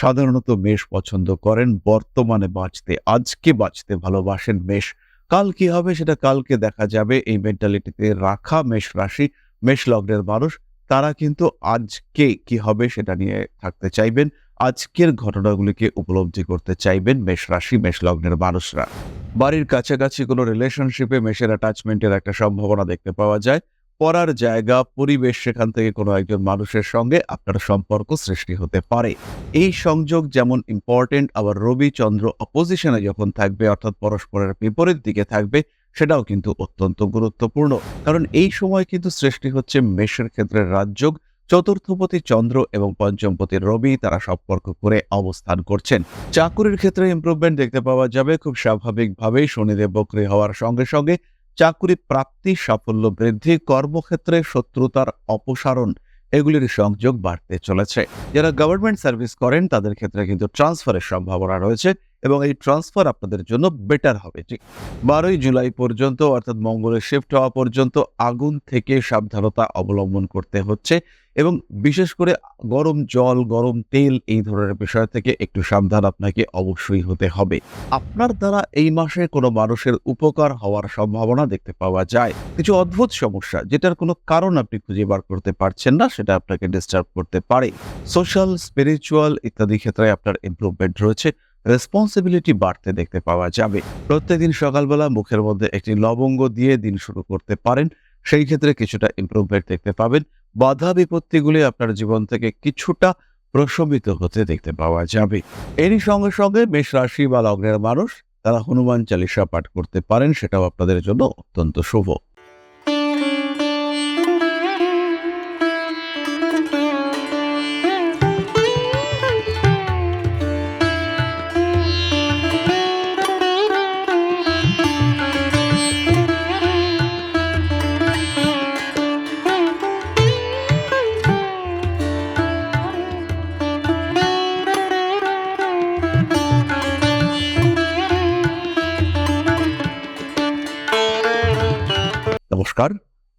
সাধারণত মেষ পছন্দ করেন। বর্তমানে বাঁচতে, আজকে বাঁচতে ভালোবাসেন মেষ। কাল কি হবে সেটা কালকে দেখা যাবে। এই মেন্টালিটিতে রাখা মেষ রাশি, মেষ লগ্নের মানুষ, তারা কিন্তু আজকে কি হবে সেটা নিয়ে থাকতে চাইবেন। আজকের ঘটনাগুলিকে উপলব্ধি করতে চাইবেন মেষ রাশি, মেষ লগ্নের মানুষরা। বাড়ির কাছাকাছি কোনো রিলেশনশিপে মেষের অ্যাটাচমেন্টের একটা সম্ভাবনা দেখতে পাওয়া যায়। পড়ার জায়গা, পরিবেশ সেখান থেকে কোনো একজন মানুষের সঙ্গে আপনার সম্পর্ক সৃষ্টি হতে পারে। এই সংযোগ যেমন ইম্পর্টেন্ট আবার রবি চন্দ্র অপোজিশনে যখন থাকবে, অর্থাৎ পরস্পরের বিপরীত দিকে থাকবে, সেটাও কিন্তু অত্যন্ত গুরুত্বপূর্ণ। কারণ এই সময় কিন্তু সৃষ্টি হচ্ছে মেষের ক্ষেত্রে রাজযোগ। চতুর্থপতি চন্দ্র এবং পঞ্চমপতি রবি, তারা সম্পর্ক করে অবস্থান করছেন। চাকুরির ক্ষেত্রে ইমপ্রুভমেন্ট দেখতে পাওয়া যাবে। খুব স্বাভাবিকভাবেই শনিদেব বক্রী হওয়ার সঙ্গে সঙ্গে চাকুরি প্রাপ্তি, সাফল্য বৃদ্ধি, কর্মক্ষেত্রে শত্রুতার অপসারণ, এগুলির সংযোগ বাড়তে চলেছে। যারা গভর্নমেন্ট সার্ভিস করেন, তাদের ক্ষেত্রে কিন্তু ট্রান্সফারের সম্ভাবনা রয়েছে। এবং এই ট্রান্সফার আপনাদের জন্য বেটার হবে। ঠিক। বারোই জুলাই পর্যন্ত, অর্থাৎ মঙ্গলের শিফট হওয়া পর্যন্ত আগুন থেকে সাবধানতা অবলম্বন করতে হচ্ছে এবং বিশেষ করে গরম জল, গরম তেল এই ধরনের বিষয় থেকে একটু সাবধান আপনাকে অবশ্যই হতে হবে। আপনার দ্বারা এই মাসে কোনো মানুষের উপকার হওয়ার সম্ভাবনা দেখতে পাওয়া যায়। কিছু অদ্ভুত সমস্যা, যেটার কোনো কারণ আপনি খুঁজে বার করতে পারছেন না, সেটা আপনাকে ডিস্টার্ব করতে পারে। সোশ্যাল স্পিরিচুয়াল ইত্যাদি ক্ষেত্রে আপনার ইমপ্রুভমেন্ট রয়েছে। রেসপন্সিবিলিটি বাড়তে দেখতে পাওয়া যাবে। প্রত্যেকদিন সকালবেলা মুখের মধ্যে একটি লবঙ্গ দিয়ে দিন শুরু করতে পারেন। সেই ক্ষেত্রে কিছুটা ইমপ্রুভমেন্ট দেখতে পাবেন। বাধা বিপত্তিগুলি আপনার জীবন থেকে কিছুটা প্রশমিত হতে দেখতে পাওয়া যাবে। এরই সঙ্গে সঙ্গে মেষ রাশি বা লগ্নের মানুষ, তারা হনুমান চালিসা পাঠ করতে পারেন, সেটাও আপনাদের জন্য অত্যন্ত শুভ।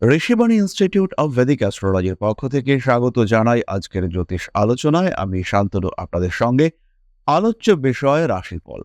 ঋষিবাণী ইনস্টিটিউট অব ভেদিক অ্যাস্ট্রোলজির পক্ষ থেকে স্বাগত জানাই আজকের জ্যোতিষ আলোচনায়। আমি শান্তনু, আপনাদের সঙ্গে আলোচ্য বিষয় রাশিফল।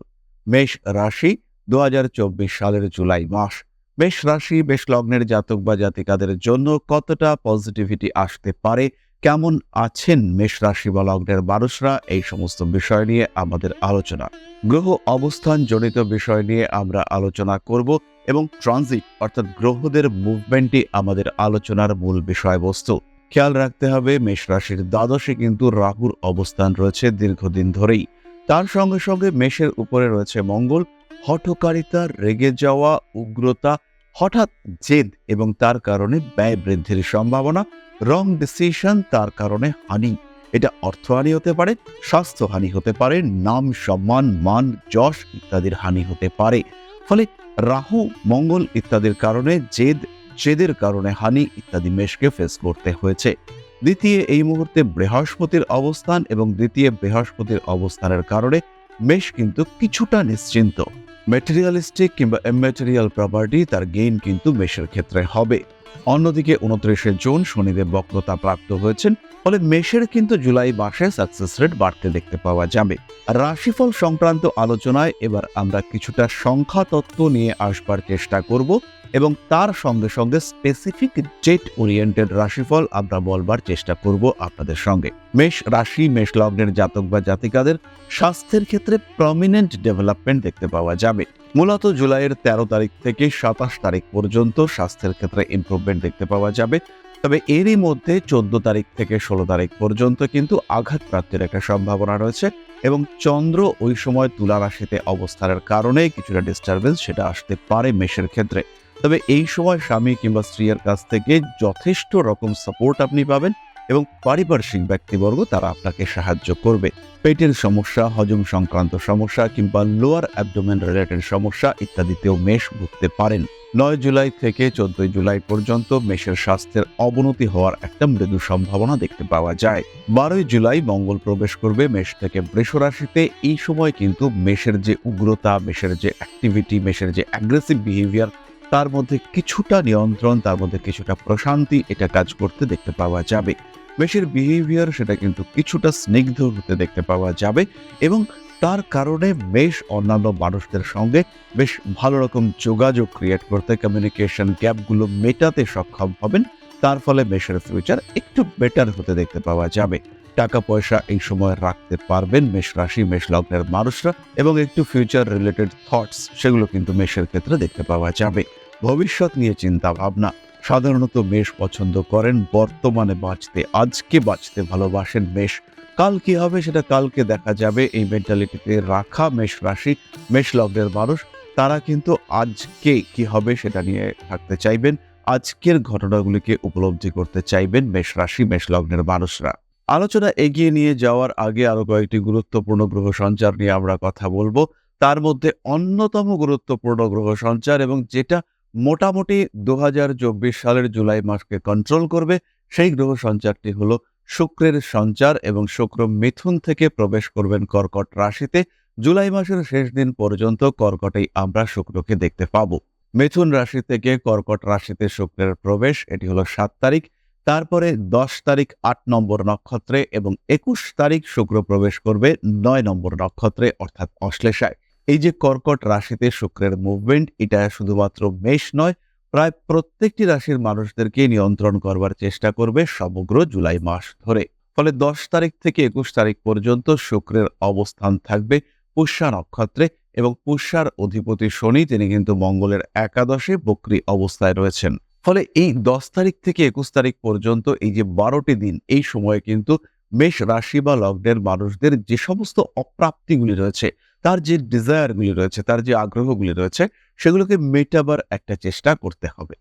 মেষ রাশি দুহাজার চব্বিশ সালের জুলাই মাস। মেষ রাশি, মেষ লগ্নের জাতক বা জাতিকাদের জন্য কতটা পজিটিভিটি আসতে পারে? কেমন আছেন মেষ রাশি বা লগ্নের মানুষরা? এই সমস্ত বিষয় নিয়ে আমাদের আলোচনা। গ্রহ অবস্থান জনিত বিষয় নিয়ে আমরা আলোচনা করব। এবং ট্রানজিট অর্থাৎ গ্রহদের মুভমেন্টই আমাদের আলোচনার মূল বিষয়বস্তু। খেয়াল রাখতে হবে, মেষ রাশির দ্বাদশে কিন্তু রাহুর অবস্থান রয়েছে দীর্ঘদিন ধরেই। তার সঙ্গে সঙ্গে মেষের উপরে রয়েছে মঙ্গল, হঠকারিতা, রেগে যাওয়া, উগ্রতা, হঠাৎ জেদ এবং তার কারণে ব্যয় বৃদ্ধির সম্ভাবনা রং ডিসিশন তার কারণে হানি। এটা অর্থহানি হতে পারে, স্বাস্থ্যহানি হতে পারে, নাম, সম্মান, মান, যশ ইত্যাদির হানি হতে পারে। ফলে রাহু, মঙ্গল ইত্যাদির কারণে, জেদ, জেদের কারণে হানি ইত্যাদি মেষকে ফেস করতে হয়েছে। দ্বিতীয়, এই মুহূর্তে বৃহস্পতির অবস্থান এবং দ্বিতীয় বৃহস্পতির অবস্থানের কারণে মেষ কিন্তু কিছুটা নিশ্চিন্ত। ম্যাটেরিয়ালিস্টিক কিংবা ইমেটেরিয়াল প্রপার্টি তার গেইন কিন্তু মেষের ক্ষেত্রে হবে। অন্যদিকে উনত্রিশে জুন শনিদেব বক্রতা প্রাপ্ত হয়েছেন, ফলে মেষের কিন্তু জুলাই মাসে সাকসেস রেট বাড়তে দেখতে পাওয়া যাবে। রাশিফল সংক্রান্ত আলোচনায় এবার আমরা কিছুটা সংখ্যা তত্ত্ব নিয়ে আসবার চেষ্টা করব। এবং তার সঙ্গে সঙ্গে স্পেসিফিক জেট ওরিয়েন্টেড রাশিফল আমরা বলবার চেষ্টা করব আপনাদের সঙ্গে। মেষ রাশি, মেষ লগ্নের জাতক বা জাতিকাদের স্বাস্থ্যের ক্ষেত্রে প্রমিনেন্ট ডেভেলপমেন্ট দেখতে পাওয়া যাবে। মূলত জুলাইয়ের তেরো তারিখ থেকে সাতাশ তারিখ পর্যন্ত স্বাস্থ্যের ক্ষেত্রে ইম্প্রুভমেন্ট দেখতে পাওয়া যাবে। তবে এরই মধ্যে চোদ্দ তারিখ থেকে ষোলো তারিখ পর্যন্ত কিন্তু আঘাত প্রাপ্তির একটা সম্ভাবনা রয়েছে এবং চন্দ্র ওই সময় তুলা রাশিতে অবস্থানের কারণে কিছুটা ডিস্টারবেন্স সেটা আসতে পারে মেষের ক্ষেত্রে। তবে এই সময় স্বামী কিংবা স্ত্রীর কাছ থেকে যথেষ্ট রকম সাপোর্ট আপনি পাবেন এবং পারিপার্শ্বিক ব্যক্তিবর্গ তারা আপনাকে সাহায্য করবে। পেটের সমস্যা, হজম সংক্রান্ত সমস্যা কিংবা লোয়ার অ্যাবডোমেন রিলেটেড সমস্যা ইত্যাদিতেও মেষ ভুগতে পারেন। নয় জুলাই থেকে চোদ্দই জুলাই পর্যন্ত মেষের স্বাস্থ্যের অবনতি হওয়ার একটা মৃদু সম্ভাবনা দেখতে পাওয়া যায়। বারোই জুলাই মঙ্গল প্রবেশ করবে মেষ থেকে বৃষ রাশিতে। এই সময় কিন্তু মেষের যে উগ্রতা, মেষের যে অ্যাক্টিভিটি মেষের যে অ্যাগ্রেসিভ বিহেভিয়ার তার মধ্যে কিছুটা নিয়ন্ত্রণ, তার মধ্যে কিছুটা প্রশান্তি, এটা কাজ করতে দেখতে পাওয়া যাবে। মেশের বিহেভিয়ার সেটা কিন্তু কিছুটা স্নিগ্ধ হতে দেখতে পাওয়া যাবে এবং তার কারণে মেষ অন্যান্য মানুষদের সঙ্গে বেশ ভালো রকম যোগাযোগ ক্রিয়েট করতে কমিউনিকেশন গ্যাপগুলো মেটাতে সক্ষম হবেন। তার ফলে মেশের ফিউচার একটু বেটার হতে দেখতে পাওয়া যাবে। টাকা পয়সা এই সময় রাখতে পারবেন মেষ রাশি, মেষ লগ্নের মানুষরা এবং একটু ফিউচার রিলেটেড থটস সেগুলো কিন্তু মেষের ক্ষেত্রে দেখতে পাওয়া যাবে। ভবিষ্যৎ নিয়ে চিন্তা ভাবনা, সাধারণত মেষ পছন্দ করেন বর্তমানে বাঁচতে, আজকে বাঁচতে ভালোবাসেন মেষ। কাল কি হবে সেটা কালকে দেখা যাবে, এই মেন্টালিটিতে রাখা মেষ রাশি, মেষ লগ্নের মানুষ, তারা কিন্তু আজকে কি হবে সেটা নিয়ে থাকতে চাইবেন, আজকের ঘটনাগুলিকে উপলব্ধি করতে চাইবেন মেষ রাশি, মেষ লগ্নের মানুষরা। আলোচনা এগিয়ে নিয়ে যাওয়ার আগে আরও কয়েকটি গুরুত্বপূর্ণ গ্রহ সঞ্চার নিয়ে আমরা কথা বলব। তার মধ্যে অন্যতম গুরুত্বপূর্ণ গ্রহ সঞ্চার এবং যেটা মোটামুটি দু হাজার চব্বিশ সালের জুলাই মাসকে কন্ট্রোল করবে, সেই গ্রহ সঞ্চারটি হলো শুক্রের সঞ্চার এবং শুক্র মিথুন থেকে প্রবেশ করবেন কর্কট রাশিতে। জুলাই মাসের শেষ দিন পর্যন্ত কর্কটেই আমরা শুক্রকে দেখতে পাবো। মিথুন রাশি থেকে কর্কট রাশিতে শুক্রের প্রবেশ, এটি হলো সাত তারিখ। তারপরে দশ তারিখ আট নম্বর নক্ষত্রে এবং একুশ তারিখ শুক্র প্রবেশ করবে নয় নম্বর নক্ষত্রে, অর্থাৎ অশ্লেষায়। এই যে কর্কট রাশিতে শুক্রের মুভমেন্ট এটা শুধুমাত্র মেষ নয়, প্রায় প্রত্যেকটি রাশির মানুষদেরকে নিয়ন্ত্রণ করবার চেষ্টা করবে সমগ্র জুলাই মাস ধরে। ফলে দশ তারিখ থেকে একুশ তারিখ পর্যন্ত শুক্রের অবস্থান থাকবে পুষ্যা নক্ষত্রে এবং পুষ্যার অধিপতি শনি, তিনি কিন্তু মঙ্গলের একাদশে বক্রি অবস্থায় রয়েছেন। ফলে এই দশ তারিখ থেকে একুশ তারিখ পর্যন্ত এই যে বারোটি দিন, এই সময়ে কিন্তু মেষ রাশি বা লগ্নের মানুষদের যে সমস্ত অপ্রাপ্তিগুলি রয়েছে, তার যে ডিজায়ারগুলি রয়েছে, তার যে আগ্রহগুলি রয়েছে, সেগুলোকে মেটাবার একটা চেষ্টা করতে হবে।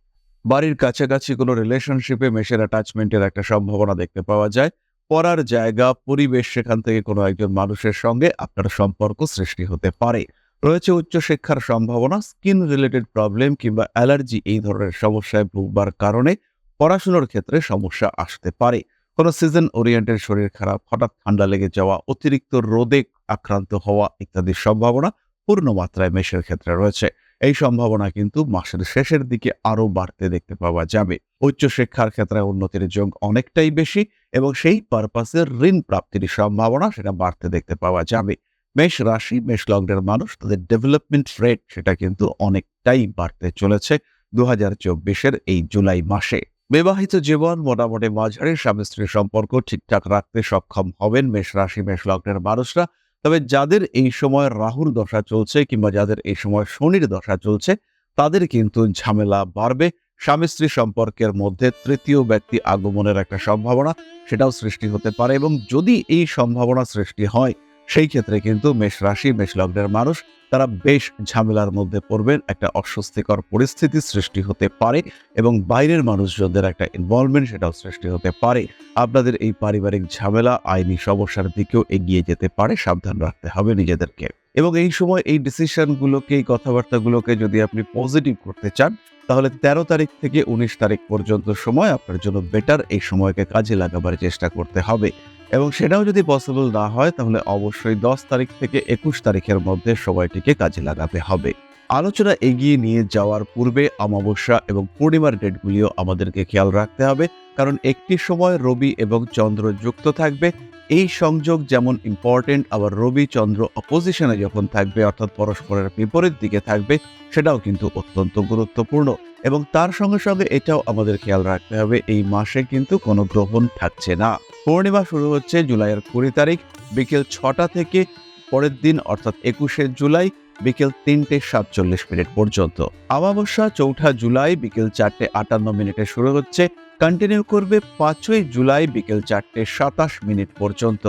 বাড়ির কাছাকাছি কোনো রিলেশনশিপে মেষের অ্যাটাচমেন্টের একটা সম্ভাবনা দেখতে পাওয়া যায়। পড়ার জায়গা, পরিবেশ সেখান থেকে কোনো একজন মানুষের সঙ্গে আপনার সম্পর্ক সৃষ্টি হতে পারে। রয়েছে উচ্চশিক্ষার সম্ভাবনা স্কিন রিলেটেড প্রবলেম কিংবা অ্যালার্জি এই ধরনের সমস্যায় ভুগবার কারণে পড়াশুনোর ক্ষেত্রে সমস্যা আসতে পারে। কোনো সিজন ওরিয়েন্টেড শরীর খারাপ, হঠাৎ ঠান্ডা লেগে যাওয়া, অতিরিক্ত রোদে আক্রান্ত হওয়া ইত্যাদির সম্ভাবনা পূর্ণ মাত্রায় মেষের ক্ষেত্রে রয়েছে। এই সম্ভাবনা কিন্তু মাসের শেষের দিকে আরও বাড়তে দেখতে পাওয়া যাবে। উচ্চশিক্ষার ক্ষেত্রে উন্নতির যোগ অনেকটাই বেশি এবং সেই পারপাসে ঋণ প্রাপ্তির সম্ভাবনা সেটা বাড়তে দেখতে পাওয়া যাবে। মেষ রাশি, মেষ লগ্নের মানুষ, তাদের ডেভেলপমেন্ট রেট সেটা কিন্তু অনেকটাই বাড়তে চলেছে দু হাজার চব্বিশের এই জুলাই মাসে। বিবাহিত জীবন মোটামুটি মাঝারি, স্বামী স্ত্রীর সম্পর্ক ঠিকঠাক রাখতে সক্ষম হবেন মেষ রাশি, মেষ লগ্নের মানুষরা। তবে যাদের এই সময় রাহুর দশা চলছে কিংবা যাদের এই সময় শনির দশা চলছে, তাদের কিন্তু ঝামেলা বাড়বে। স্বামী স্ত্রী সম্পর্কের মধ্যে তৃতীয় ব্যক্তি আগমনের একটা সম্ভাবনা, সেটাও সৃষ্টি হতে পারে এবং যদি এই সম্ভাবনা সৃষ্টি হয় সেই ক্ষেত্রে কিন্তু মেষ রাশি, মেষ লগ্নের মানুষ, তারা বেশ ঝামেলার মধ্যে পড়বেন, একটা অস্বস্তিকর পরিস্থিতি সৃষ্টি হতে পারে এবং বাইরের মানুষজনদের একটা ইনভলভমেন্ট সেটাও সৃষ্টি হতে পারে। আপনাদের এই পারিবারিক ঝামেলা, আইনি সমস্যার দিকেও এগিয়ে যেতে পারে, সাবধান রাখতে হবে নিজেদেরকে। এবং এই সময় এই ডিসিশনগুলোকে এই কথাবার্তাগুলোকে যদি আপনি পজিটিভ করতে চান, তাহলে তেরো তারিখ থেকে উনিশ তারিখ পর্যন্ত সময় আপনার জন্য বেটার এই সময়কে কাজে লাগাবার চেষ্টা করতে হবে। এবং সেটাও যদি পসিবল না হয়, তাহলে অবশ্যই দশ তারিখ থেকে একুশ তারিখের মধ্যে সময়টিকে কাজে লাগাতে হবে। আলোচনা এগিয়ে নিয়ে যাওয়ার পূর্বে অমাবস্যা এবং পূর্ণিমার ডেটগুলিও আমাদেরকে খেয়াল রাখতে হবে। কারণ একটি সময় রবি এবং চন্দ্র যুক্ত থাকবে। এই সংযোগ যেমন ইম্পর্টেন্ট আবার রবি চন্দ্র অপোজিশনে যখন থাকবে, অর্থাৎ পরস্পরের বিপরীত দিকে থাকবে, সেটাও কিন্তু অত্যন্ত গুরুত্বপূর্ণ। এবং তার সঙ্গে সঙ্গে এটাও আমাদের খেয়াল রাখতে হবে, এই মাসে কিন্তু কোনো গ্রহণ থাকছে না। পূর্ণিমা শুরু হচ্ছে জুলাইয়ের কুড়ি তারিখ, বিকেল ছটা থেকে পরের দিন, অর্থাৎ একুশে জুলাই, বিকেল তিনটে সাতচল্লিশ মিনিট পর্যন্ত। অমাবস্যা চৌঠা জুলাই, বিকেল চারটে আটান্ন মিনিটে শুরু হচ্ছে। কন্টিনিউ করবে পাঁচই জুলাই বিকেল চারটে সাতাশ মিনিট পর্যন্ত।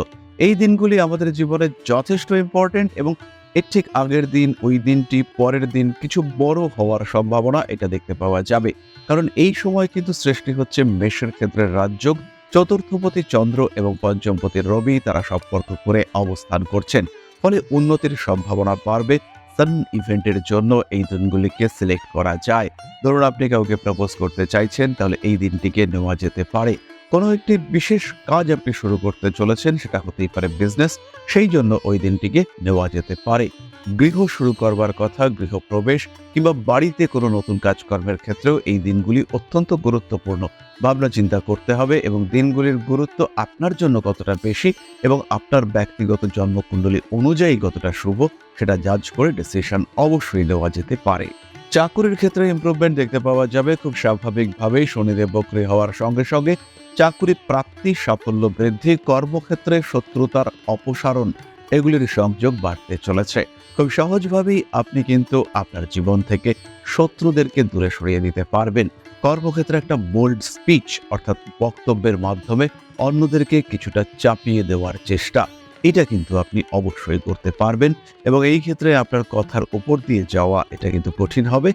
এই দিনগুলি আমাদের জীবনে যথেষ্ট ইম্পর্টেন্ট এবং এর ঠিক আগের দিন, ওই দিনটি পরের দিন কিছু বড় হওয়ার সম্ভাবনা এটা দেখতে পাওয়া যাবে। কারণ এই সময় কিন্তু সৃষ্টি হচ্ছে মেষের ক্ষেত্রে রাজযোগ চতুর্থপতি চন্দ্র এবং পঞ্চমপতি রবি তারা সম্পর্ক করে অবস্থান করছেন। ফলে উন্নতির সম্ভাবনা বাড়বে সান ইভেন্টের জন্য এই দিনগুলিকে সিলেক্ট করা যায়। ধরুন আপনি কাউকে প্রপোজ করতে চাইছেন, তাহলে এই দিনটিকে নেওয়া যেতে পারে। কোনো একটি বিশেষ কাজ আপনি শুরু করতে চলেছেন, সেটা হতেই পারে বিজনেস সেই জন্য ওই দিনটিকে নেওয়া যেতে পারে। গৃহ শুরু করবার কথা গৃহপ্রবেশ কিংবা বাড়িতে কোনো নতুন কাজকর্মের ক্ষেত্রেও এই দিনগুলি অত্যন্ত গুরুত্বপূর্ণ। ভাবনা চিন্তা করতে হবে এবং দিনগুলির গুরুত্ব আপনার জন্য কতটা বেশি এবং আপনার ব্যক্তিগত জন্মকুণ্ডলী অনুযায়ী কতটা শুভ সেটা জাজ করে ডিসিশন অবশ্যই নেওয়া যেতে পারে। চাকুরির ক্ষেত্রে ইমপ্রুভমেন্ট দেখতে পাওয়া যাবে। খুব স্বাভাবিকভাবেই শনিদেব বক্রি হওয়ার সঙ্গে সঙ্গে চাকুরি প্রাপ্তি, সাফল্য বৃদ্ধি, কর্মক্ষেত্রে শত্রুতার অপসারণ এগুলির সংযোগ বাড়তে চলেছে। খুব সহজভাবেই আপনি কিন্তু আপনার জীবন থেকে শত্রুদেরকে দূরে সরিয়ে দিতে পারবেন। কর্মক্ষেত্রে একটা বোল্ড স্পিচ অর্থাৎ বক্তব্যের মাধ্যমে অন্যদেরকে কিছুটা চাপিয়ে দেওয়ার চেষ্টা। এটা কিন্তু আপনি অবশ্যই করতে পারবেন এবং এই ক্ষেত্রে আপনার কথার উপর দিয়ে যাওয়া এটা কিন্তু কঠিন হবে,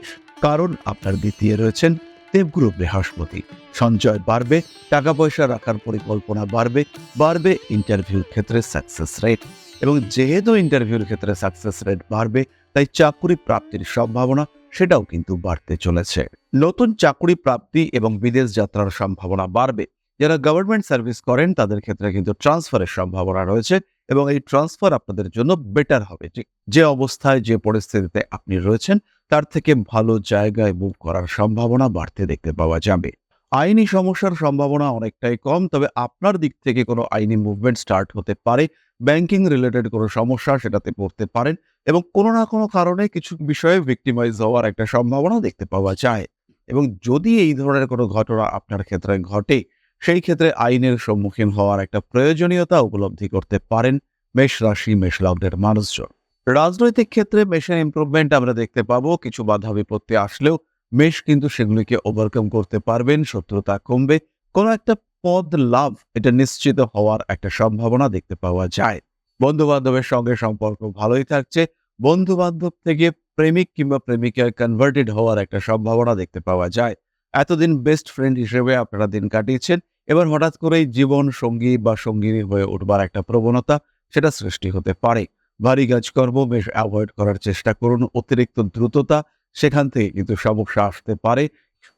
কারণ আপনার দ্বিতীয় রয়েছেন দেবগুরু বৃহস্পতি। সঞ্চয় বাড়বে টাকা পয়সা রাখার পরিকল্পনা বাড়বে বাড়বে ইন্টারভিউর ক্ষেত্রে সাকসেস রেট এবং যেহেতু ইন্টারভিউর ক্ষেত্রে সাকসেস রেট বাড়বে, তাই চাকরি প্রাপ্তির সম্ভাবনা সেটাও কিন্তু বাড়তে চলেছে। নতুন চাকরি প্রাপ্তি এবং বিদেশ যাত্রার সম্ভাবনা বাড়বে। যারা গভর্নমেন্ট সার্ভিস করেন, তাদের ক্ষেত্রে কিন্তু ট্রান্সফারের সম্ভাবনা রয়েছে এবং এই ট্রান্সফার আপনাদের জন্য বেটার হবে। যে অবস্থায়, যে পরিস্থিতিতে আপনি রয়েছেন, তার থেকে ভালো জায়গায় মুভ করার সম্ভাবনা বাড়তে দেখতে পাওয়া যাবে। আইনি সমস্যার সম্ভাবনা অনেকটাই কম, তবে আপনার দিক থেকে কোনো আইনি মুভমেন্ট স্টার্ট হতে পারে। ব্যাংকিং রিলেটেড কোনো সমস্যা সেটাতে পড়তে পারেন। এবং কোনো না কোনো কারণে কিছু বিষয়ে ভিক্টিমাইজ হওয়ার একটা সম্ভাবনা দেখতে পাওয়া যায়। এবং যদি এই ধরনের কোনো ঘটনা আপনার ক্ষেত্রে ঘটে, সেই ক্ষেত্রে আইনের সম্মুখীন হওয়ার একটা প্রয়োজনীয়তা উপলব্ধি করতে পারেন মেষ রাশি, মেষ লগ্নের মানুষজন। রাজনৈতিক ক্ষেত্রে মেষের ইমপ্রুভমেন্ট আমরা দেখতে পাবো। কিছু বাধা বিপত্তি আসলেও মেষ কিন্তু সেগুলিকে ওভারকাম করতে পারবেন, শত্রুতা কমবে। কোনো একটা পদ লাভ এটা নিশ্চিত হওয়ার একটা সম্ভাবনা দেখতে পাওয়া যায়। বন্ধু বান্ধবের সঙ্গে সম্পর্ক ভালোই থাকছে। বন্ধু বান্ধব থেকে প্রেমিক কিংবা প্রেমিকায় কনভার্টেড হওয়ার একটা সম্ভাবনা দেখতে পাওয়া যায়। এতদিন বেস্ট ফ্রেন্ড হিসেবে আপনারা দিন কাটিয়েছেন। এবার হঠাৎ করেই জীবন সঙ্গী বা সঙ্গিনী হয়ে উঠবার একটা প্রবণতা সেটা সৃষ্টি হতে পারে। ভারী কাজকর্ম বেশ অ্যাভয়েড করার চেষ্টা করুন। অতিরিক্ত দ্রুততা সেখান থেকে কিন্তু সমস্যা আসতে পারে।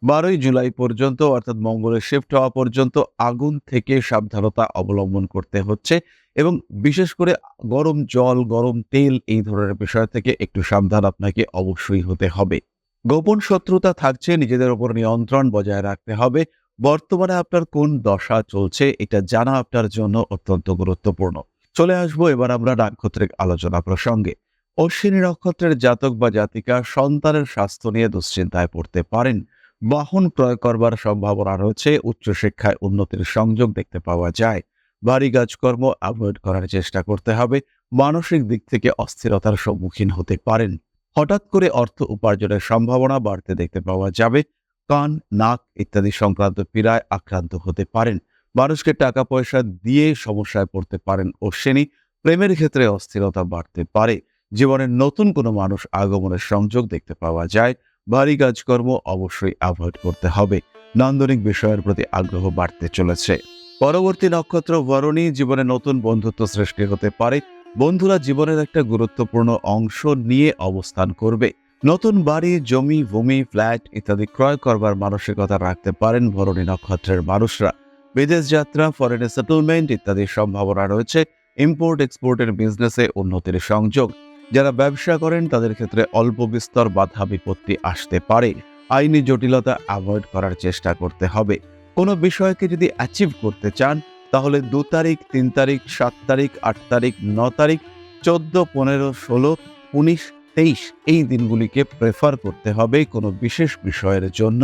বারোই জুলাই পর্যন্ত, অর্থাৎ মঙ্গলের শিফট হওয়া পর্যন্ত, আগুন থেকে সাবধানতা অবলম্বন করতে হচ্ছে এবং বিশেষ করে গরম জল, গরম তেল এই ধরনের বিষয় থেকে একটু সাবধান আপনাকে অবশ্যই হতে হবে। গোপন শত্রুতা থাকছে, নিজেদের উপর নিয়ন্ত্রণ বজায় রাখতে হবে। বর্তমানে আপনার কোন দশা চলছে, এটা জানা আপনার জন্য অত্যন্ত গুরুত্বপূর্ণ। চলে আসব এবার আমরা নাক্ষত্রিক আলোচনা প্রসঙ্গে। অশ্বিনী নক্ষত্রের জাতক বা জাতিকা সন্তানের স্বাস্থ্য নিয়ে দুশ্চিন্তায় পড়তে পারেন। বাহন ক্রয় করবার সম্ভাবনা রয়েছে। উচ্চশিক্ষায় উন্নতির সংযোগ দেখতে পাওয়া যায়। ভারী কাজকর্ম অ্যাভয়েড করার চেষ্টা করতে হবে। মানসিক দিক থেকে অস্থিরতার সম্মুখীন হতে পারেন। হঠাৎ করে অর্থ উপার্জনের সম্ভাবনা বাড়তে দেখতে পাওয়া যাবে। কান, নাক ইত্যাদি সংক্রান্ত পীড়ায় আক্রান্ত হতে পারেন। মানুষকে টাকা পয়সা দিয়ে সমস্যায় পড়তে পারেন ও অশ্বিনী প্রেমের ক্ষেত্রে অস্থিরতা বাড়তে পারে। জীবনের নতুন কোনো মানুষ আগমনের সংযোগ দেখতে পাওয়া যায়। ভারী কাজকর্ম অবশ্যই অ্যাভয়েড করতে হবে। নান্দনিক বিষয়ের প্রতি আগ্রহ বাড়তে চলেছে। পরবর্তী নক্ষত্র বরণী জীবনে নতুন বন্ধুত্ব সৃষ্টি হতে পারে। বন্ধুরা জীবনের একটা গুরুত্বপূর্ণ অংশ নিয়ে অবস্থান করবে। নতুন বাড়ি, জমি, ভূমি ফ্ল্যাট ইত্যাদি ক্রয় করবার মানসিকতা রাখতে পারেন ভরণী নক্ষত্রের মানুষরা। বিদেশ যাত্রা ফরেন সেটেলমেন্ট ইত্যাদি সম্ভাবনা রয়েছে। ইম্পোর্ট এক্সপোর্টের বিজনেসে উন্নতির সংযোগ। যারা ব্যবসা করেন, তাদের ক্ষেত্রে অল্প বিস্তর বাধা বিপত্তি আসতে পারে। আইনি জটিলতা অ্যাভয়েড করার চেষ্টা করতে হবে। কোনো বিষয়কে যদি অ্যাচিভ করতে চান, তাহলে দু তারিখ, তিন তারিখ, সাত তারিখ, আট তারিখ, ন তারিখ, চোদ্দ, পনেরো, ষোলো, উনিশ, তেইশ এই দিনগুলিকে প্রেফার করতে হবে কোনো বিশেষ বিষয়ের জন্য।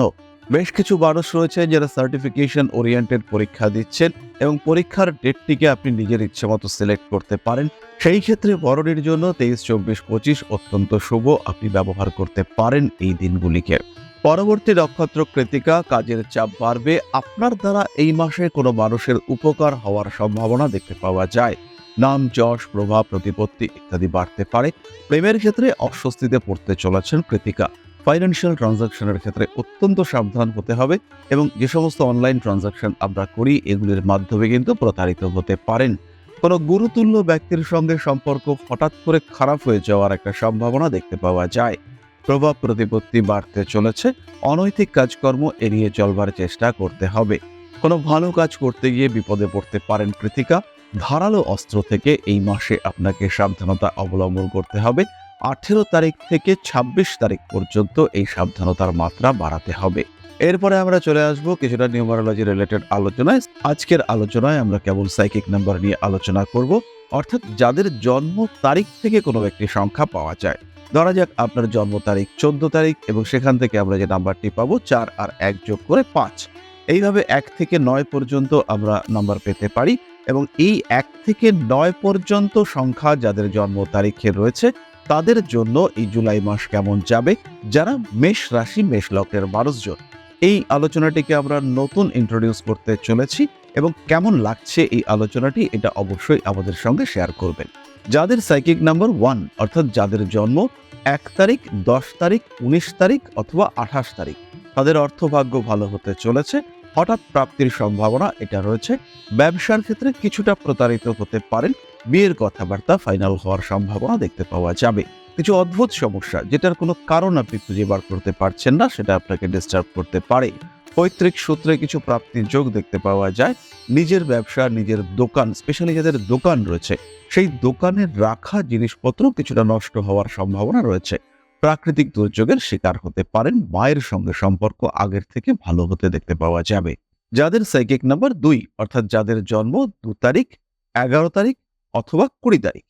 বেশ কিছু মানুষ রয়েছে যারা সার্টিফিকেশন ওরিয়েন্টেড পরীক্ষা দিচ্ছেন এবং পরীক্ষার ডেটটিকে আপনি নিজের ইচ্ছে মতো সিলেক্ট করতে পারেন। সেই ক্ষেত্রে বরণের জন্য তেইশ, চব্বিশ, পঁচিশ অত্যন্ত শুভ আপনি ব্যবহার করতে পারেন এই দিনগুলিকে। পরবর্তী নক্ষত্র কৃতিকা, কাজের চাপ বাড়বে। আপনার দ্বারা এই মাসে কোনো মানুষের উপকার হওয়ার সম্ভাবনা দেখতে পাওয়া যায়। নাম, যশ, প্রভাব, প্রতিপত্তি ইত্যাদি বাড়তে পারে। প্রেমের ক্ষেত্রে অস্বস্তিতে পড়তে চলেছেন কৃতিকা। ফাইন্যান্সিয়াল ট্রানজাকশনের ক্ষেত্রে অত্যন্ত সাবধান হতে হবে এবং যে সমস্ত অনলাইন ট্রানজাকশন আমরা করি, এগুলির মাধ্যমে কিন্তু প্রতারিত হতে পারেন। কোনো গুরুতুল্য ব্যক্তির সঙ্গে সম্পর্ক হঠাৎ করে খারাপ হয়ে যাওয়ার একটা সম্ভাবনা দেখতে পাওয়া যায়। প্রভাব প্রতিপত্তি বাড়তে চলেছে, অনৈতিক কাজকর্ম এড়িয়ে চলবার চেষ্টা করতে হবে। কোনো ভালো কাজ করতে গিয়ে বিপদে পড়তে পারেন কৃতিকা। ধারালো অস্ত্র থেকে এই মাসে আপনাকে সাবধানতা অবলম্বন করতে হবে। আঠেরো তারিখ থেকে ২৬ তারিখ পর্যন্ত এই সাবধানতার মাত্রা বাড়াতে হবে। এরপরে আমরা চলে আসব কিছুটা নিউমারোলজি রিলেটেড আলোচনায়। আজকের আলোচনায় আমরা কেবল সাইকিক নাম্বার নিয়ে আলোচনা করব। অর্থাৎ যাদের জন্ম তারিখ থেকে কোনো একটি সংখ্যা পাওয়া যায়। ধরা যাক আপনার জন্ম তারিখ চোদ্দ তারিখ এবং সেখান থেকে আমরা যে নাম্বারটি পাবো চার আর এক যোগ করে পাঁচ। এইভাবে এক থেকে নয় পর্যন্ত আমরা নাম্বার পেতে পারি এবং এই এক থেকে নয় পর্যন্ত সংখ্যা যাদের জন্ম তারিখে রয়েছে তাদের জন্য এই জুলাই মাস কেমন যাবে? যারা মেষ রাশি, মেষ লগ্নের মানুষজন, এই আলোচনাটিকে আমরা নতুন ইন্ট্রোডিউস করতে চলেছি এবং কেমন লাগছে এই আলোচনাটি এটা অবশ্যই আমাদের সঙ্গে শেয়ার করবেন। যাদের সাইকিক নাম্বার ওয়ান অর্থাৎ যাদের জন্ম এক তারিখ, দশ তারিখ, উনিশ তারিখ অথবা আঠাশ তারিখ, তাদের অর্থভাগ্য ভালো হতে চলেছে, হঠাৎ প্রাপ্তির সম্ভাবনা এটা রয়েছে, ব্যবসার ক্ষেত্রে কিছুটা প্রতারিত হতে পারেন বিয়ের কথাবার্তা ফাইনাল হওয়ার সম্ভাবনা দেখতে পাওয়া যাবে। কিছু অদ্ভুত সমস্যা, যেটার কোনো কারণ আপনি খুঁজে বার করতে পারছেন না, সেটা আপনাকে ডিস্টার্ব করতে পারে। পৈতৃক সূত্রে কিছু প্রাপ্তির যোগ দেখতে পাওয়া যায়। নিজের ব্যবসা, নিজের দোকান স্পেশালি যাদের দোকান রয়েছে, সেই দোকানের রাখা জিনিসপত্র কিছুটা নষ্ট হওয়ার সম্ভাবনা রয়েছে। প্রাকৃতিক দুর্যোগের শিকার হতে পারেন, মায়ের সঙ্গে সম্পর্ক আগের থেকে ভালো হতে দেখতে পাওয়া যাবে। যাদের সাইকিক নাম্বার দুই, অর্থাৎ যাদের জন্ম দু তারিখ, এগারো তারিখ অথবা কুড়ি তারিখ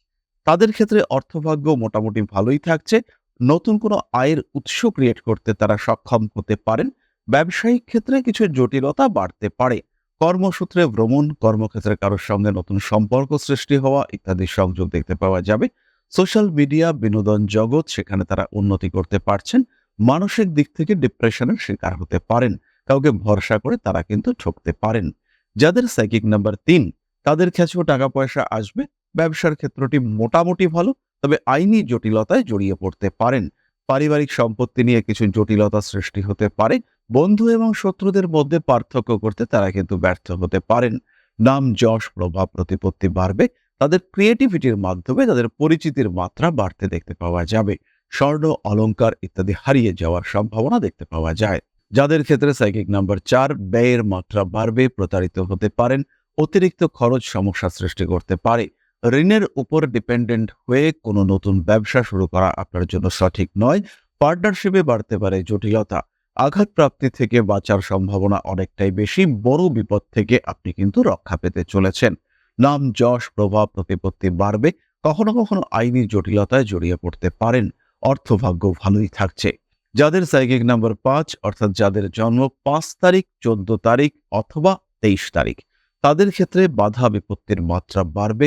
তাদের ক্ষেত্রে অর্থভাগ্য মোটামুটি ভালোই থাকছে। নতুন কোনো আয়ের উৎস ক্রিয়েট করতে তারা সক্ষম হতে পারেন। ব্যবসায়িক ক্ষেত্রে কিছু জটিলতা বাড়তে পারে। কর্মসূত্রে ভ্রমণ, কর্মক্ষেত্রে কারোর সঙ্গে নতুন সম্পর্ক সৃষ্টি হওয়া ইত্যাদি সংযোগ দেখতে পাওয়া যাবে। সোশ্যাল মিডিয়া, বিনোদন জগৎ সেখানে তারা উন্নতি করতে পারছেন। মানসিক দিক থেকে ডিপ্রেশনের শিকার হতে পারেন। কাউকে ভরসা করে তারা কিন্তু ঠকতে পারেন। যাদের সাইকিক নাম্বার তিন তাদের কাছেও টাকা পয়সা আসবে। ব্যবসার ক্ষেত্রটি মোটামুটি ভালো, তবে আইনি জটিলতায় জড়িয়ে পড়তে পারেন। পারিবারিক সম্পত্তি নিয়ে কিছু জটিলতা সৃষ্টি হতে পারে। বন্ধু এবং শত্রুদের মধ্যে পার্থক্য করতে তারা কিন্তু ব্যর্থ হতে পারেন। নাম, যশ, প্রভাব, প্রতিপত্তি বাড়বে। তাদের ক্রিয়েটিভিটির মাধ্যমে তাদের পরিচিতির মাত্রা বাড়তে দেখতে পাওয়া যাবে। স্বর্ণ অলংকার ইত্যাদি হারিয়ে যাওয়ার সম্ভাবনা দেখতে পাওয়া যায়। যাদের ক্ষেত্রে সাইকিক নাম্বার চার ব্যয়ের মাত্রা বাড়বে, প্রতারিত হতে পারেন। অতিরিক্ত খরচ সমস্যা সৃষ্টি করতে পারে। ঋণের উপর ডিপেন্ডেন্ট হয়ে কোনো নতুন ব্যবসা শুরু করা আপনার জন্য সঠিক নয়। পার্টনারশিপে বাড়তে পারে জটিলতা। আঘাত প্রাপ্তি থেকে বাঁচার সম্ভাবনা অনেকটাই বেশি। বড় বিপদ থেকে আপনি কিন্তু রক্ষা পেতে চলেছেন। নাম, যশ, প্রভাব, প্রতিপত্তি বাড়বে। কখনো কখনো আইনি জটিলতায় জড়িয়ে পড়তে পারেন। অর্থভাগ্য ভালোই থাকছে। যাদের সাইকিক নাম্বার পাঁচ, অর্থাৎ যাদের জন্ম পাঁচ তারিখ, চোদ্দ তারিখ অথবা তেইশ তারিখ। তাদের ক্ষেত্রে বাধা বিপত্তির মাত্রা বাড়বে।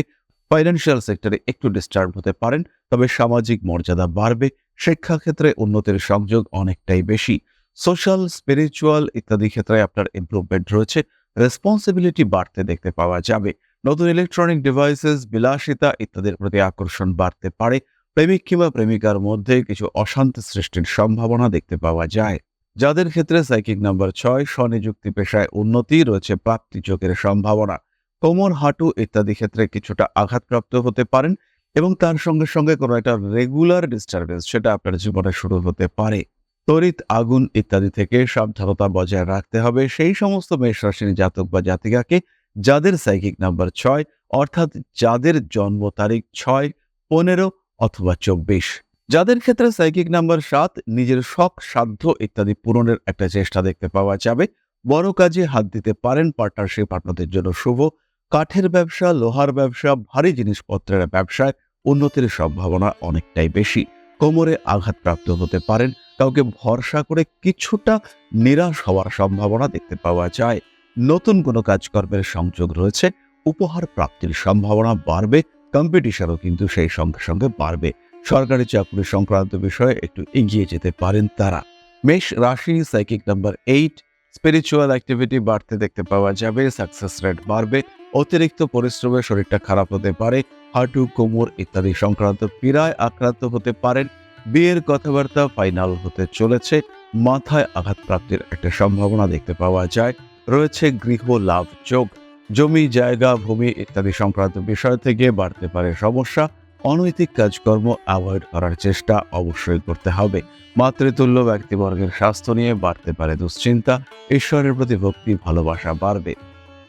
ফাইন্যান্সিয়াল সেক্টরে একটু ডিস্টার্ব হতে পারেন, তবে সামাজিক মর্যাদা বাড়বে, শিক্ষাক্ষেত্রে উন্নতির সংযোগ অনেকটাই বেশি। সোশ্যাল স্পিরিচুয়াল ইত্যাদি ক্ষেত্রে আপনার ইমপ্রুভমেন্ট রয়েছে রেসপন্সিবিলিটি বাড়তে দেখতে পাওয়া যাবে। নতুন ইলেকট্রনিক ডিভাইসেস বিলাসিতা ইত্যাদির প্রতি আকর্ষণ বাড়তে পারে। প্রেমিক কিংবা প্রেমিকার মধ্যে কিছু অশান্তি সৃষ্টির সম্ভাবনা দেখতে পাওয়া যায়। যাদের ক্ষেত্রে সাইকিক নাম্বার ছয়, স্বনিযুক্তি পেশায় উন্নতি রয়েছে, প্রাপ্তি যোগের সম্ভাবনা। কোমর, হাঁটু ইত্যাদি ক্ষেত্রে কিছুটা আঘাতপ্রাপ্ত হতে পারেন এবং তার সঙ্গে সঙ্গে কোনো একটা রেগুলার ডিস্টারবেন্স সেটা আপনার জীবনে শুরু হতে পারে। তড়িৎ, আগুন ইত্যাদি থেকে সাবধানতা বজায় রাখতে হবে। সেই সমস্ত মেষ রাশির জাতক বা জাতিকাকে যাদের সাইকিক নাম্বার ছয়, অর্থাৎ যাদের জন্ম তারিখ ছয়, পনেরো অথবা চব্বিশ। যাদের ক্ষেত্রে সাইকিক নাম্বার সাত, নিজের শখ, সাধ্য ইত্যাদি পূরণের একটা চেষ্টা দেখতে পাওয়া যাবে। বড় কাজে হাত দিতে পারেন পার্টনারশিপ আপনাদের জন্য শুভ। কাঠের ব্যবসা, লোহার ব্যবসা, ভারী জিনিসপত্রের ব্যবসায় উন্নতির সম্ভাবনা অনেকটাই বেশি। কোমরে আঘাতপ্রাপ্ত হতে পারেন, কাউকে ভরসা করে কিছুটা নিরাশ হওয়ার সম্ভাবনা দেখতে পাওয়া যায়। নতুন কোনো কাজকর্মের সংযোগ রয়েছে, উপহার প্রাপ্তির সম্ভাবনা বাড়বে কম্পিটিশনও কিন্তু সেই সঙ্গে সঙ্গে বাড়বে। সরকারি চাকরি সংক্রান্ত বিষয়ে একটু এগিয়ে যেতে পারেন তারা। মেষ রাশি psychic number eight spiritual activity বাড়তে দেখতে পাওয়া যাবে সাকসেস রেট বাড়বে, অতিরিক্ত পরিশ্রমে শরীরটা খারাপ হতে পারে, হাঁটু, কোমর ইত্যাদি সংক্রান্ত পীড়ায় আক্রান্ত হতে পারেন, বিয়ের কথাবার্তা ফাইনাল হতে চলেছে, মাথায় আঘাত প্রাপ্তির একটা সম্ভাবনা দেখতে পাওয়া যায়, রয়েছে গৃহ লাভ যোগ, জমি, জায়গা, ভূমি ইত্যাদি সংক্রান্ত বিষয় থেকে বাড়তে পারে সমস্যা অনৈতিক কাজকর্ম অ্যাভয়েড করার চেষ্টা অবশ্যই করতে হবে। মাতৃতুল্য ব্যক্তিবর্গের স্বাস্থ্য নিয়ে বাড়তে পারে দুশ্চিন্তা, ঈশ্বরের প্রতি ভক্তি, ভালোবাসা বাড়বে।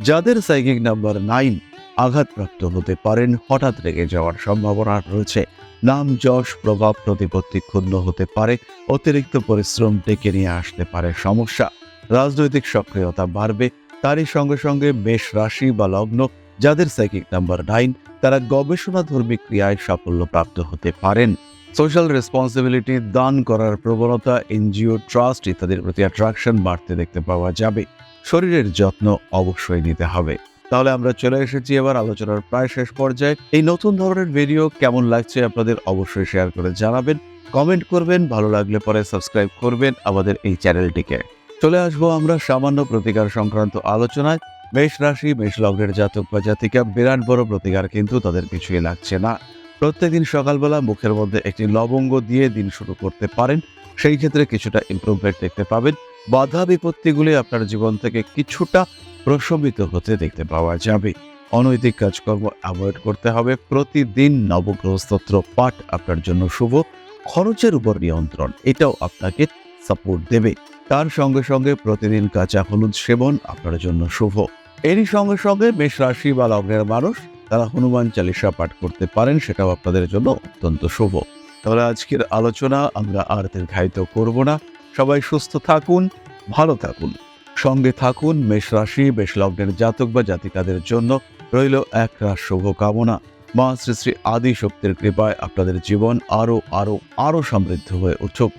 যাদের সাইকিক নাম্বার নাইন আঘাতপ্রাপ্ত হতে পারেন, হঠাৎ রেগে যাওয়ার সম্ভাবনা রয়েছে। নাম যশ, প্রভাব, প্রতিপত্তি ক্ষুণ্ণ হতে পারে, অতিরিক্ত পরিশ্রম ডেকে নিয়ে আসতে পারে সমস্যা। রাজনৈতিক সক্রিয়তা বাড়বে, তারই সঙ্গে সঙ্গে মেষ রাশি বা লগ্ন যাদের সাইকিক নাম্বার নাইন তারা গবেষণাধর্মী ক্রিয়ায় সাফল্য প্রাপ্ত হতে পারেন। সোশ্যাল রেসপন্সিবিলিটি দান করার প্রবণতা, এনজিও ট্রাস্ট ইত্যাদির প্রতি অ্যাট্রাকশন বাড়তে দেখতে পাওয়া যাবে। শরীরের যত্ন অবশ্যই নিতে হবে। তাহলে আমরা চলে এসেছি এবার আলোচনার প্রায় শেষ পর্যায়ে। এই নতুন ধরনের ভিডিও কেমন লাগছে আপনাদের অবশ্যই শেয়ার করে জানাবেন। কমেন্ট করবেন, ভালো লাগলে পরে সাবস্ক্রাইব করবেন আমাদের এই চ্যানেলটিকে চলে আসব আমরা সামান্য প্রতিকার সংক্রান্ত আলোচনায়। মেষ রাশি, মেষ লগ্নের জাতক বা জাতিকা, বিরাট বড় প্রতিকার কিন্তু তাদের কিছুই লাগছে না। প্রত্যেকদিন সকালবেলা মুখের মধ্যে একটি লবঙ্গ দিয়ে দিন শুরু করতে পারেন। সেই ক্ষেত্রে কিছুটা ইমপ্রুভমেন্ট দেখতে পাবেন। বাধা বিপত্তিগুলি আপনার জীবন থেকে কিছুটা প্রশমিত হতে দেখতে পাওয়া যাবে। অনৈতিক কাজকর্ম অ্যাভয়েড করতে হবে। প্রতিদিন নবগ্রহ স্তোত্র পাঠ আপনার জন্য শুভ। খরচের উপর নিয়ন্ত্রণ, এটাও আপনাকে সাপোর্ট দেবে। তার সঙ্গে সঙ্গে প্রতিদিন কাঁচা হলুদ সেবন আপনার জন্য শুভ। এরই সঙ্গে সঙ্গে মেষ রাশি বা লগ্নের মানুষ তারা হনুমান চালিসা পাঠ করতে পারেন, সেটাও আপনাদের জন্য অত্যন্ত শুভ। তাহলে আজকের আলোচনা আমরা আর দীর্ঘায়িত করব না। সবাই সুস্থ থাকুন, ভালো থাকুন। সঙ্গে থাকুন মেষ রাশি, মেষ লগ্নের জাতক বা জাতিকাদের জন্য রইল এক রাস শুভ কামনা মা শ্রী শ্রী আদি শক্তির কৃপায় আপনাদের জীবন আরও আরও আরও সমৃদ্ধ হয়ে উঠুক।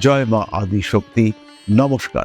জয় মা আদি শক্তি। নমস্কার।